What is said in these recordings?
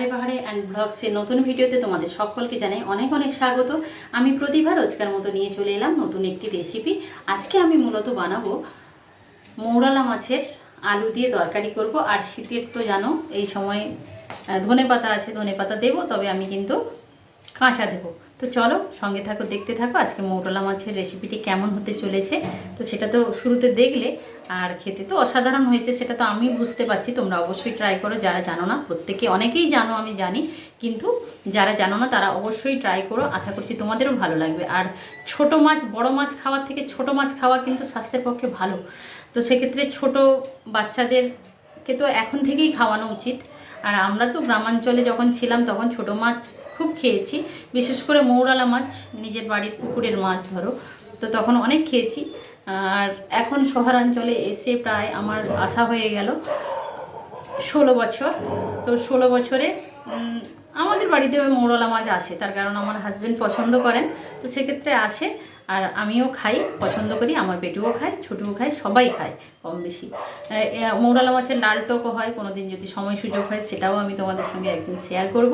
পাহাড়ে পাহাড়ে অ্যান্ড ব্লগসে নতুন ভিডিওতে তোমাদের সকলকে জানাই অনেক অনেক স্বাগত। আমি প্রতিভা রোজকার মতো নিয়ে চলে এলাম নতুন একটি রেসিপি আজকে আমি মূলত বানাবো মৌরালা মাছের আলু দিয়ে তরকারি করব। আর শীতের তো জানো, এই সময় ধনে পাতা আছে ধনে পাতা দেবো, তবে আমি কিন্তু কাঁচা দেবো। তো চলো সঙ্গে থাকো, দেখতে থাকো আজকে মৌরলা মাছের রেসিপিটি কেমন হতে চলেছে। তো সেটা তো শুরুতে দেখলে, আর খেতে তো অসাধারণ হয়েছে, সেটা তো আমি বুঝতে পারছি, তোমরা অবশ্যই ট্রাই করো, যারা জানো না, প্রত্যেকে অনেকেই জানো, আমি জানি, কিন্তু যারা জানো না, তারা অবশ্যই ট্রাই করো, আশা করছি তোমাদেরও ভালো লাগবে। আর ছোট মাছ, বড় মাছ খাওয়ার থেকে ছোট মাছ খাওয়া কিন্তু স্বাস্থ্যের পক্ষে ভালো। তো সেক্ষেত্রে ছোট বাচ্চাদেরকে তো এখন থেকেই খাওয়ানো উচিত। আর আমরা তো গ্রামাঞ্চলে যখন ছিলাম, তখন ছোট মাছ খুব খেয়েছি। বিশেষ করে মৌরালা মাছ, নিজের বাড়ির পুকুরের মাছ ধরো। তো তখন অনেক খেয়েছি। আর এখন শহরাঞ্চলে এসে প্রায় আমার আশা হয়ে গেল ষোলো বছর। তো ষোলো বছরে আমাদের বাড়িতে ওই মৌরলা মাছ আসে। তার কারণ আমার হাজব্যান্ড পছন্দ করেন। তো সেক্ষেত্রে আসে। আর আমিও খাই, পছন্দ করি, আমার বেটুও খায়, ছোটুও খায়, সবাই খায় কম বেশি। মৌরালা মাছের লাল টকও হয় কোনো দিন যদি সময় সুযোগ হয় সেটাও আমি তোমাদের সঙ্গে একদিন শেয়ার করব।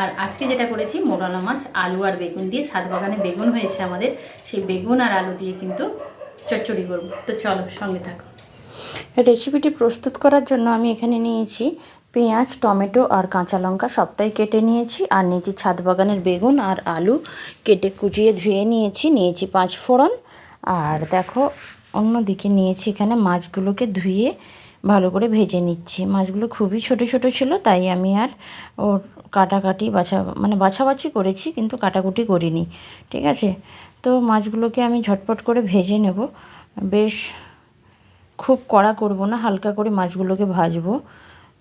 আর আজকে যেটা করেছি, মৌরালা মাছ, আলু আর বেগুন দিয়ে, ছাদ বাগানে বেগুন হয়েছে আমাদের, সেই বেগুন আর আলু দিয়ে কিন্তু চচ্চড়ি করব। তো চলো সঙ্গে থাকো। রেসিপিটি প্রস্তুত করার জন্য আমি এখানে নিয়েছি পেঁয়াজ, টমেটো আর কাঁচা লঙ্কা সবটাই কেটে নিয়েছি। আর নিয়েছি ছাদ বাগানের বেগুন আর আলু কেটে কুচিয়ে ধুয়ে নিয়েছি। নিয়েছি পাঁচ ফোড়ন। আর দেখো, অন্যদিকে নিয়েছি এখানে মাছগুলোকে ধুয়ে ভালো করে ভেজে নিচ্ছি। মাছগুলো খুবই ছোট ছোট ছিল, তাই আমি আর ওর কাটাকাটি বাছা মানে বাছাবাছি করেছি, কিন্তু কাটাকুটি করিনি। ঠিক আছে? তো মাছগুলোকে আমি ঝটপট করে ভেজে নেব। বেশ খুব কড়া করব না, হালকা করে মাছগুলোকে ভাজবো।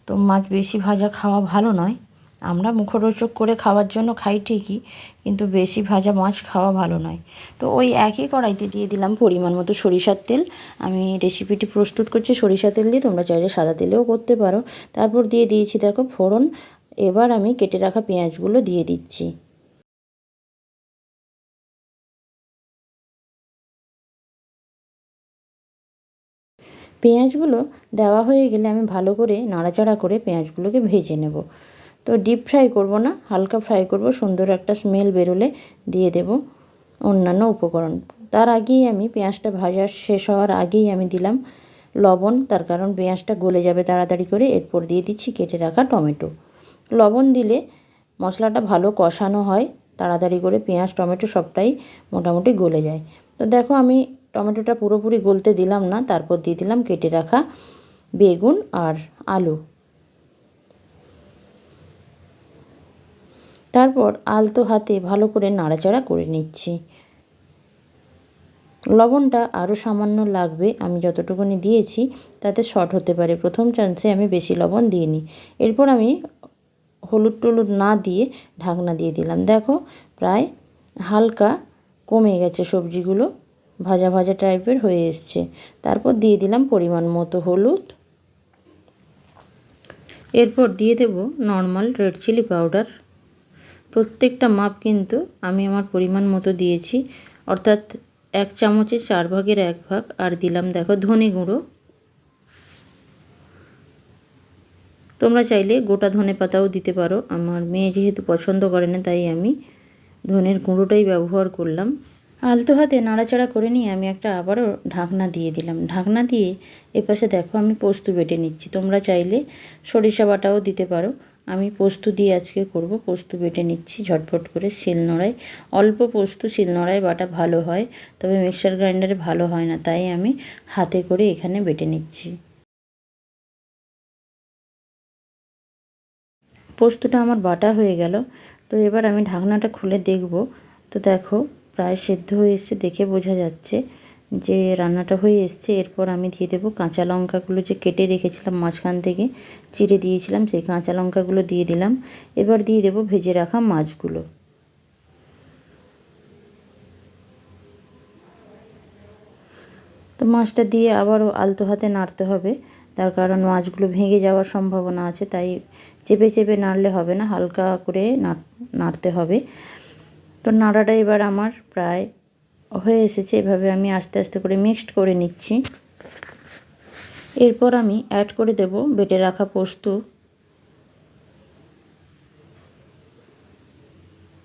তো মাছ বেশি ভাজা খাওয়া ভালো নয়। আমরা মুখরোচক করে খাওয়ার জন্য খাই ঠিকই, কিন্তু বেশি ভাজা মাছ খাওয়া ভালো নয়। তো ওই একই কড়াইতে দিয়ে দিলাম পরিমাণ মতো সরিষার তেল। আমি রেসিপিটি প্রস্তুত করছি সরিষা তেল দিয়ে তোমরা চাইলে সাদা তেলেও করতে পারো। তারপর দিয়ে দিয়েছি, দেখো ফোড়ন। এবার আমি কেটে রাখা পেঁয়াজগুলো দিয়ে দিচ্ছি। পেঁয়াজগুলো দেওয়া হয়ে গেলে আমি ভালো করে নাড়াচাড়া করে পেঁয়াজগুলোকে ভেজে নেব। তো ডিপ ফ্রাই করব না, হালকা ফ্রাই করব, সুন্দর একটা স্মেল বেরোলে দিয়ে দেব অন্যান্য উপকরণ। তার আগেই আমি পেঁয়াজটা ভাজা শেষ হওয়ার আগেই আমি দিলাম লবণ, তার কারণ পেঁয়াজটা গলে যাবে তাড়াতাড়ি করে, এরপর দিয়ে দিচ্ছি কেটে রাখা টমেটো। লবণ দিলে মশলাটা ভালো কষানো হয়, তাড়াতাড়ি করে পেঁয়াজ, টমেটো সবটাই মোটামুটি গলে যায়। তো দেখো আমি টমেটোটা পুরোপুরি গলতে দিলাম না, তারপর দিয়ে দিলাম কেটে রাখা বেগুন আর আলু। তারপর আলতো হাতে ভালো করে নাড়াচাড়া করে নিচ্ছি। লবণটা আরও সামান্য লাগবে, আমি যতটুকুনি দিয়েছি তাতে শর্ট হতে পারে। প্রথম চান্সে আমি বেশি লবণ দিইনি। এরপর আমি হলুদ টলুদ না দিয়ে ঢাকনা দিয়ে দিলাম। দেখো, প্রায় হালকা কমে গেছে সবজিগুলো। ভাজা ভাজা টাইপের হয়ে এসছে। তারপর দিয়ে দিলাম পরিমাণ মতো হলুদ। এরপর দিয়ে দেব নর্মাল রেড চিলি পাউডার। প্রত্যেকটা মাপ কিন্তু আমি আমার পরিমাণ মতো দিয়েছি। অর্থাৎ এক চামচের চার ভাগের এক ভাগ। আর দিলাম দেখো ধনে গুঁড়ো। তোমরা চাইলে গোটা ধনে পাতাও দিতে পারো। আমার মেয়ে যেহেতু পছন্দ করে না, তাই আমি ধনের গুঁড়োটাই ব্যবহার করলাম। আলতো হাতে নাড়াচাড়া করে নিয়ে আমি একটা আবারও ঢাকনা দিয়ে দিলাম। ঢাকনা দিয়ে এপাশে দেখো আমি পোস্ত বেটে নিচ্ছি। তোমরা চাইলে সরিষা বাটাও দিতে পারো। আমি পোস্ত দিয়ে আজকে করব। পোস্ত বেটে নিচ্ছি ঝটফট করে শিলনোড়ায়। অল্প পোস্ত শিলনোড়ায় বাটা ভালো হয়, তবে মিক্সার গ্রাইন্ডারে ভালো হয় না, তাই আমি হাতে করে এখানে বেটে নিচ্ছি। পোস্তটা আমার বাটা হয়ে গেল। তো এবার আমি ঢাকনাটা খুলে দেখব। তো দেখো প্রায় সেদ্ধ হয়ে এসছে দেখে বোঝা যাচ্ছে যে রান্নাটা হয়ে এসছে। এরপর আমি দিয়ে দেবো কাঁচা লঙ্কাগুলো যে কেটে রেখেছিলাম মাঝখান থেকে, চিড়ে দিয়েছিলাম, সেই কাঁচা লঙ্কাগুলো দিয়ে দিলাম। এবার দিয়ে দেবো ভেজে রাখা মাছগুলো। তো মাছটা দিয়ে আবারও আলতো হাতে নাড়তে হবে। তার কারণ মাছগুলো ভেঙে যাওয়ার সম্ভাবনা আছে, তাই চেপে চেপে নাড়লে হবে না, হালকা করে নাড়তে হবে। তো নাড়াটা এবার আমার প্রায় হয়ে এসেছে, এভাবে আমি আস্তে আস্তে করে মিক্সড করে নিচ্ছি। এরপর আমি অ্যাড করে দেব বেটে রাখা পোস্ত।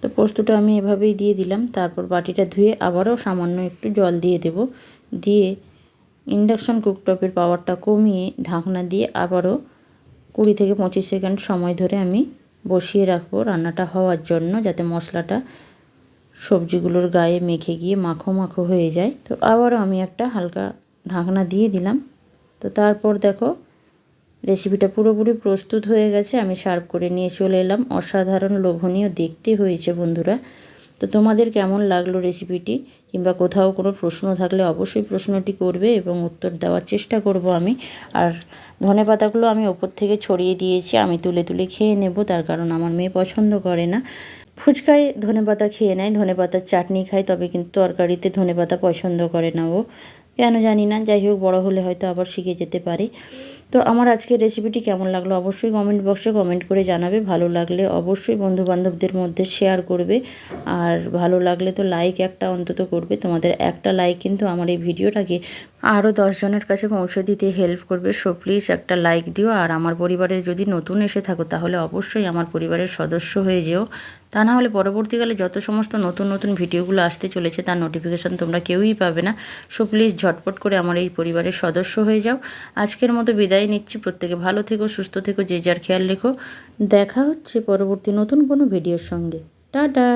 তো পোস্তটা আমি এভাবেই দিয়ে দিলাম, তারপর বাটিটা ধুয়ে আবারও সামান্য একটু জল দিয়ে দেব। দিয়ে ইন্ডাকশন কুকটপের পাওয়ারটা কমিয়ে ঢাকনা দিয়ে আবারও কুড়ি থেকে পঁচিশ সেকেন্ড সময় ধরে আমি বসিয়ে রাখব রান্নাটা হওয়ার জন্য, যাতে মশলাটা সবজিগুলোর গায়ে মেখে গিয়ে মাখো মাখো হয়ে যায়। তো আবারও আমি একটা হালকা ঢাকনা দিয়ে দিলাম। তো তারপর দেখো রেসিপিটা পুরোপুরি প্রস্তুত হয়ে গেছে। আমি সার্ভ করে নিয়ে চলে এলাম। অসাধারণ লোভনীয়, দেখতে হয়েছে বন্ধুরা। তো তোমাদের কেমন লাগল রেসিপিটি কিংবা কোথাও কোনো প্রশ্ন থাকলে অবশ্যই প্রশ্নটি করবে এবং উত্তর দেওয়ার চেষ্টা করব আমি। আর ধনে পাতাগুলো আমি ওপর থেকে ছড়িয়ে দিয়েছি। আমি তুলে তুলে খেয়ে নেব, তার কারণ আমার মেয়ে পছন্দ করে না। ফুচকায় ধনে পাতা খেয়ে নেয় ধনে পাতার চাটনি খায়, তবে কিন্তু তরকারিতে ধনে পাতা পছন্দ করে না ও। কেন জানি না, যাই হোক, বড় হলে হয়তো আবার শিখে যেতে পারে। তো আমার আজকের রেসিপিটি কেমন লাগল অবশ্যই কমেন্ট বক্সে কমেন্ট করে জানাবে। ভালো লাগলে অবশ্যই বন্ধু বান্ধবদের মধ্যে শেয়ার করবে। আর ভালো লাগলে তো লাইক একটা অন্তত করবে। তোমাদের একটা লাইক কিন্তু আমার এই ভিডিওটাকে আরও দশজনের কাছে পৌঁছে দিতে হেল্প করবে সো প্লিজ একটা লাইক দিও। আর আমার পরিবারে যদি নতুন এসে থাকো, তাহলে অবশ্যই আমার পরিবারের সদস্য হয়ে যেও। তা না হলে পরবর্তীকালে যত সমস্ত নতুন নতুন ভিডিওগুলো আসতে চলেছে, তার নোটিফিকেশান তোমরা কেউই পাবে না। সো প্লিজ ঝটপট করে আমার এই পরিবারের সদস্য হয়ে যাও। আজকের মতো বিদায় নিচ্ছি। প্রত্যেকে ভালো থেকো, সুস্থ থেকো, যে যার খেয়াল রেখো। দেখা হচ্ছে পরবর্তী নতুন কোনো ভিডিওর সঙ্গে। টাটা!